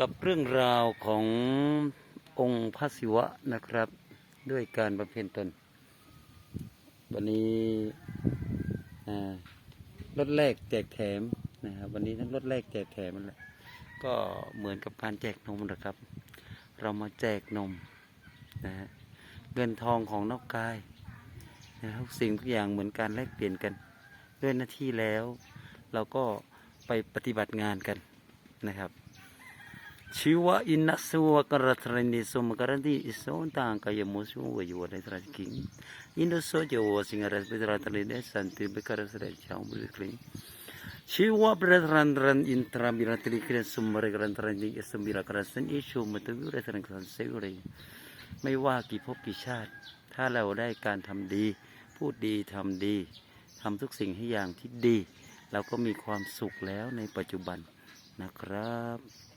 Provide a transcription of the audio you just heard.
กับเรื่องราวขององค์พระศิวะนะครับ ด้วยการบำเพ็ญตน วันนี้รถแรกแจกแถมนะครับวันนี้ทั้งรถแรกแจกแถมนั่นแหละก็เหมือนกับการแจกนมนะครับ เรามาแจกนมนะฮะเงินทองของนอกกายนะทุกสิ่งทุกอย่างเหมือนการแลกเปลี่ยนกัน ด้วยหน้าที่แล้ว เราก็ไปปฏิบัติงานกันนะครับ ชีวะอินัสวะกระทรนิสมกระดีอิสอนต่างกายมุสุวยุวะในตรัสกิงอินโดโซเจวสิงห์รัสเปตราตลิเนสันติเบกระสเรชาวบุริคลิงชีวะประธานรันอินทราบิรัตลิคเรสมรกรันตรันจิสมิรกรัสันอิชูมตวิรตรังสันเซวเรไม่ว่ากี่ภพกี่ชาติ ถ้าเราได้การทำดี พูดดีทำดีทำทุกสิ่งให้อย่างที่ดี เราก็มีความสุขแล้วในปัจจุบันนะครับ